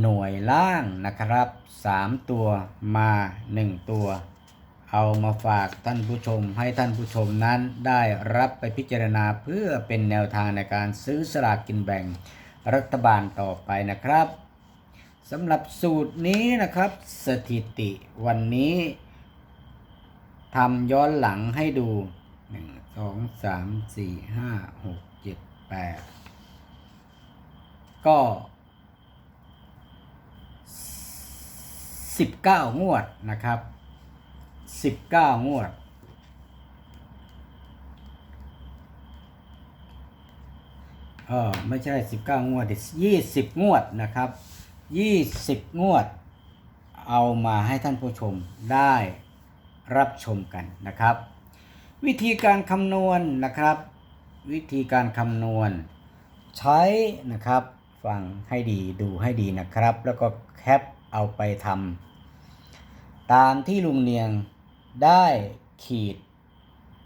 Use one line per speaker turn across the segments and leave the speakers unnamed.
หน่วยล่างนะครับ 3 ตัวมา 1 ตัว เอามาฝากท่านผู้ชมให้ท่านผู้ชมนั้นได้รับไปพิจารณาเพื่อเป็นแนวทางในการซื้อสลากกินแบ่งรัฐบาลต่อไปนะครับสำหรับสูตรนี้นะครับสถิติวันนี้ทำย้อนหลังให้ดู 1 2 3 4 5 6 7 8 ก็ 19 งวดนะครับ 19 งวด เออไม่ใช่ 19 งวดดิ20 งวดนะครับ 20 งวด เอามาให้ท่านผู้ชมได้รับชมกันนะครับ วิธีการคำนวณนะครับ วิธีการคำนวณ ใช้นะครับฟังให้ดีดูให้ดีนะครับ แล้วก็แคปเอาไปทำ ตามที่ลุงเนียงได้ขีด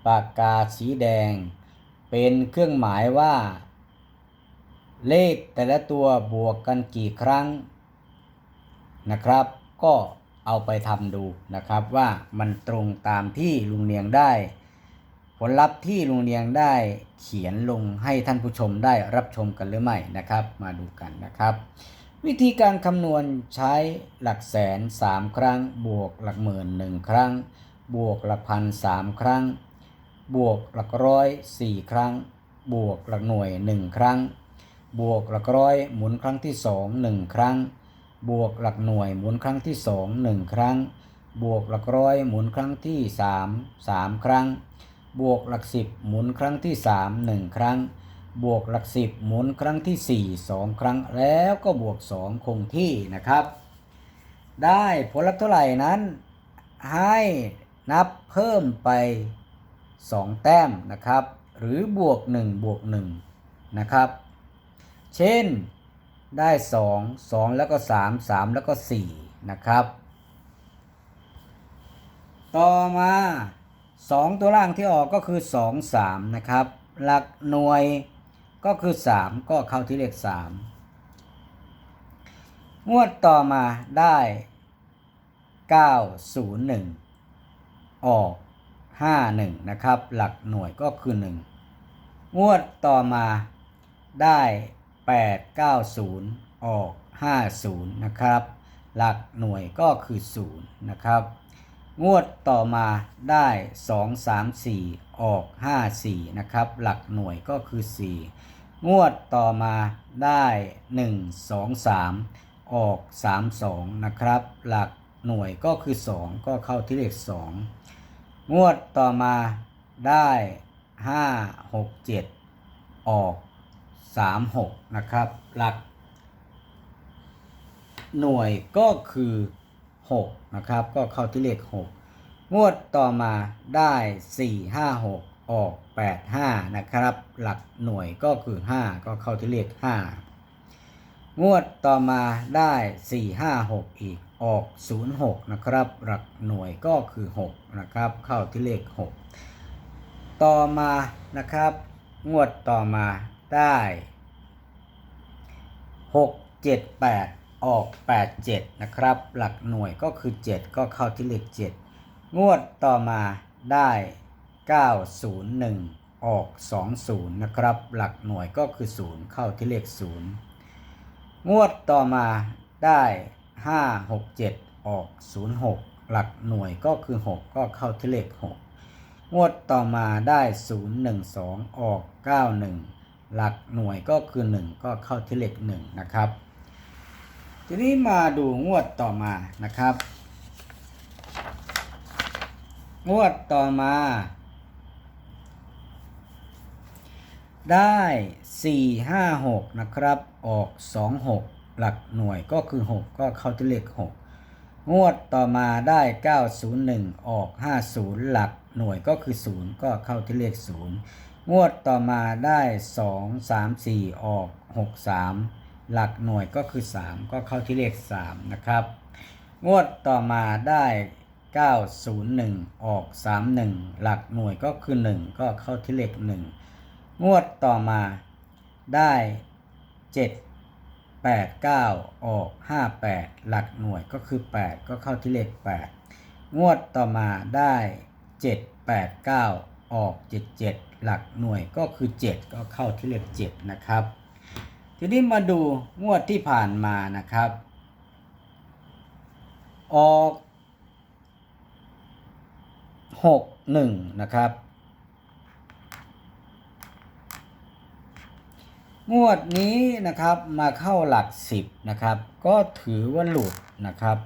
ปากกาสีแดง เป็นเครื่องหมายว่า เลขแต่ละตัวบวกกันกี่ครั้งนะครับ ก็เอาไปทำดูนะครับว่ามันตรงตามที่ลุงเนียงได้ ผลลัพธ์ที่ลุงเนียงได้เขียนลงให้ท่านผู้ชมได้รับชมกันหรือไม่นะครับ มาดูกันนะครับ วิธีการคำนวณใช้หลักแสน 3 ครั้ง บวกหลักหมื่นหนึ่งครั้ง บวกหลักพันสามครั้ง บวกหลักร้อยสี่ครั้ง บวกหลักหน่วย 1 ครั้ง บวกหลักร้อยหมุนครั้งที่ 2 1 ครั้ง บวกหลักหน่วยหมุนครั้งที่ 2 1 ครั้ง บวกหลักร้อยหมุนครั้งที่ 3 3 ครั้ง บวกหลักสิบหมุนครั้งที่ 3 1 ครั้ง บวกหลักสิบหมุนครั้งที่ 4 2 ครั้งแล้วก็บวก 2 คงที่นะครับ ได้ผลลัพธ์เท่าไหร่นั้น ให้นับเพิ่มไป 2 แต้มนะครับ หรือบวก 1 บวก 1 นะครับ เช่นได้ 2 2 แล้วก็ 3 3 แล้วก็ 4 นะครับ ต่อมา 2 ตัวล่างที่ออกก็คือ 2 3 นะครับ หลักหน่วย ก็คือ 3 ก็เข้าที่เลข 3 งวดต่อมาได้ 901 ออก 51 นะครับ หลักหน่วยก็คือ 1 งวดต่อมาได้ 890 ออก 50 นะครับ หลักหน่วยก็คือ 0 นะครับ งวดต่อมาได้ 2 3 4 ออก 54 นะครับ หลักหน่วยก็คือ 4 งวดต่อมาได้ 1 2 3 ออก 32 นะครับ หลักหน่วยก็คือ 2 ก็เข้าที่เลข 2 งวดต่อมาได้ 5 6 7 ออก 36 นะครับ หลัก หน่วยก็คือ 6นะครับ ก็เข้าที่เลข 6 งวดต่อมาได้ 4 5 6 ออก 8 5 นะครับ หลักหน่วยก็คือ 5 ก็เข้าที่เลข 5 งวดต่อมาได้ 4 5 6 อีกออก 0 6 นะครับ หลักหน่วยก็คือ 6 นะครับ เข้าที่เลข 6 ต่อมานะครับ งวดต่อมาได้ 6 7 8 ออก 8 7 นะครับ หลักหน่วยก็คือ 7 ก็เข้าที่เลข7 งวดต่อมาได้ 901 ออก 20 นะครับ หลักหน่วยก็คือ 0 เข้าที่เลข 0 งวดต่อมาได้ 5 6 7 ออก 06 หลักหน่วยก็คือ 6 ก็เข้าที่เลข 6 งวดต่อมาได้ 0 1 2 ออก 91 หลักหน่วยก็คือ 1 ก็เข้าที่เลข 1 นะครับ ทีนี้มาดูงวดต่อมานะครับ งวดต่อมา ได้ 4 5 6 นะครับ ออก 2 6 หลักหน่วยก็คือ 6 ก็เข้าที่เลข 6 งวดต่อมาได้ 901 ออก 50 หลักหน่วยก็คือ 0 ก็เข้าที่เลข 0 งวดต่อมาได้ 2 3 4 ออก 63 หลักหน่วยก็คือ 3 ก็เข้าที่เลข 3 นะครับ งวดต่อมาได้ 901 ออก 31 หลักหน่วยก็คือ 1 ก็เข้าที่เลข 1 งวดต่อมาได้ 7 8 9 ออก 58 หลักหน่วยก็คือ 8 ก็เข้าที่เลข 8 งวดต่อมาได้ 7 8 9 ออก 77 หลักหน่วยก็คือ 7 ก็เข้าที่เลข 7 นะครับ ทีนี้มาดูงวดที่ผ่านมานะครับ ออก6 1นะครับ งวดนี้นะครับมาเข้าหลัก10นะครับ ก็ถือว่าหลุดนะครับ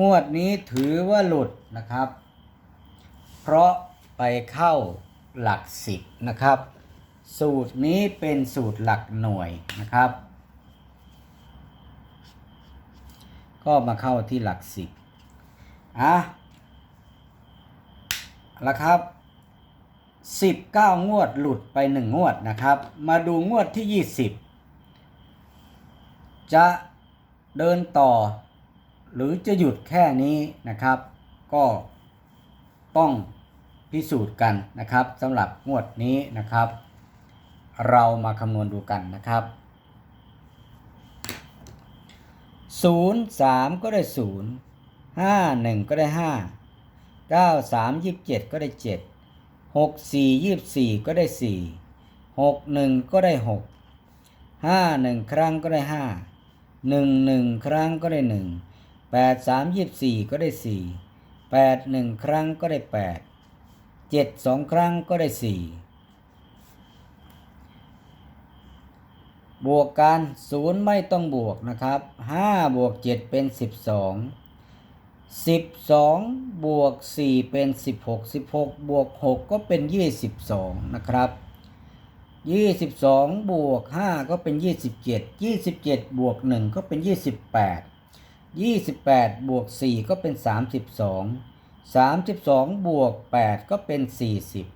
งวดนี้ถือว่าหลุดนะครับ เพราะไปเข้าหลัก10นะครับ สูตรนี้เป็นสูตรหลักหน่วยนะครับ ก็มาเข้าที่หลัก10อะแล้วครับ19งวดหลุดไป1งวดนะครับ มาดูงวดที่20จะเดินต่อ หรือจะหยุดแค่นี้นะครับ ก็ต้องพิสูจน์กันนะครับสำหรับงวดนี้นะครับ เรามาคำนวณดูกันนะครับ 0 3 ก็ได้ 0 5 1 ก็ได้ 5 9 3 27 ก็ได้7หกสี่ยี่สี่ก็ได้สี่หกหนึ่งก็ได้หกห้าหนึ่งครั้งก็ได้ห้าหนึ่งหนึ่งครั้งก็ได้หนึ่งแปดสามยี่สี่ก็ได้สี่แปดหนึ่งครั้งก็ได้แปดเจ็ดสองครั้งก็ได้สี่ บวกกันศูนย์ไม่ต้องบวกนะครับห้าบวกเจ็ดเป็นสิบสองสิบสองบวกสี่เป็นสิบหกสิบหกบวกหกก็เป็นยี่สิบสองนะครับยี่สิบสองบวกห้าก็เป็นยี่สิบเจ็ดยี่สิบเจ็ดบวกหนึ่งก็เป็นยี่สิบแปดยี่สิบแปดบวกสี่ก็เป็นสามสิบสองสามสิบสองบวกแปดก็เป็นสี่สิบ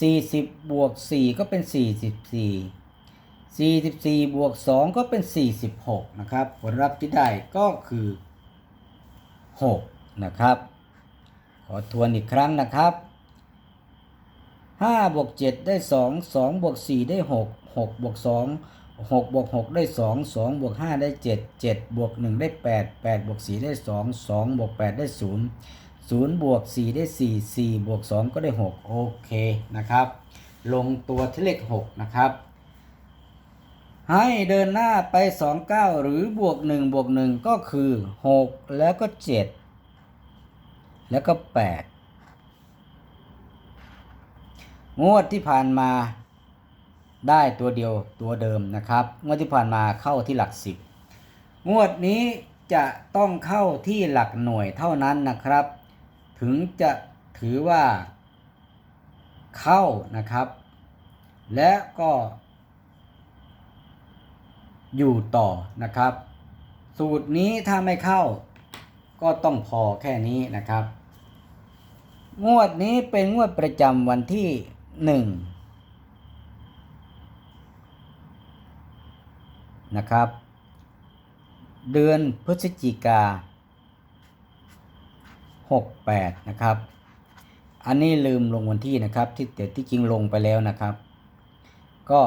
สี่สิบบวกสี่ก็เป็นสี่สิบสี่ สี่สิบสี่บวกสองก็เป็นสี่สิบหกนะครับ ผลลัพธ์ที่ได้ก็คือ 6 นะครับ ขอทวนอีกครั้งนะครับ 5 บวก 7 ได้ 2 2 บวก 4 ได้ 6 6 บวก 2 6บวก6ได้ 2 2 บวก 5 ได้ 7 7 บวก 1 ได้ 8 8 บวก 4 ได้ 2 2 บวก 8 ได้ 0 0 บวก 4 ได้ 4 4 บวก 2 ก็ได้ 6 โอเคนะครับ ลงตัวที่เลข 6 นะครับ ให้เดินหน้าไป 2 9 หรือบวก1บวก1ก็คือ 6 แล้วก็ 7 แล้วก็ 8 งวดที่ผ่านมาได้ตัวเดียวตัวเดิมนะครับ งวดที่ผ่านมาเข้าที่หลัก 10 งวดนี้จะต้องเข้าที่หลักหน่วยเท่านั้นนะครับ ถึงจะถือว่าเข้านะครับ และก็ อยู่ต่อนะครับ สูตรนี้ถ้าไม่เข้าก็ต้องพอแค่นี้นะครับ งวดนี้เป็นงวดประจำวันที่หนึ่งนะครับ เดือนพฤศจิกา68 นะครับ อันนี้ลืมลงวันที่นะครับ ที่แต่ที่จริงลงไปแล้วนะครับ ก็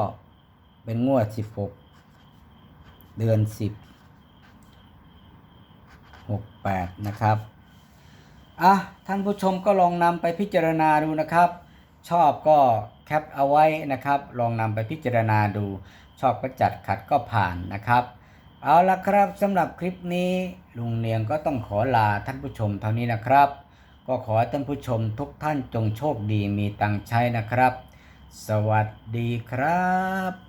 เป็นงวด 16 เดือน10 68นะครับ อะ ท่านผู้ชมก็ลองนำไปพิจารณาดูนะครับ ชอบก็แคปเอาไว้นะครับ ลองนำไปพิจารณาดู ชอบก็จัดขัดก็ผ่านนะครับ เอาละครับสำหรับคลิปนี้ลุงเนียงก็ต้องขอลาท่านผู้ชมเท่านี้นะครับ ก็ขอให้ท่านผู้ชมทุกท่านจงโชคดีมีตังใช้นะครับ สวัสดีครับ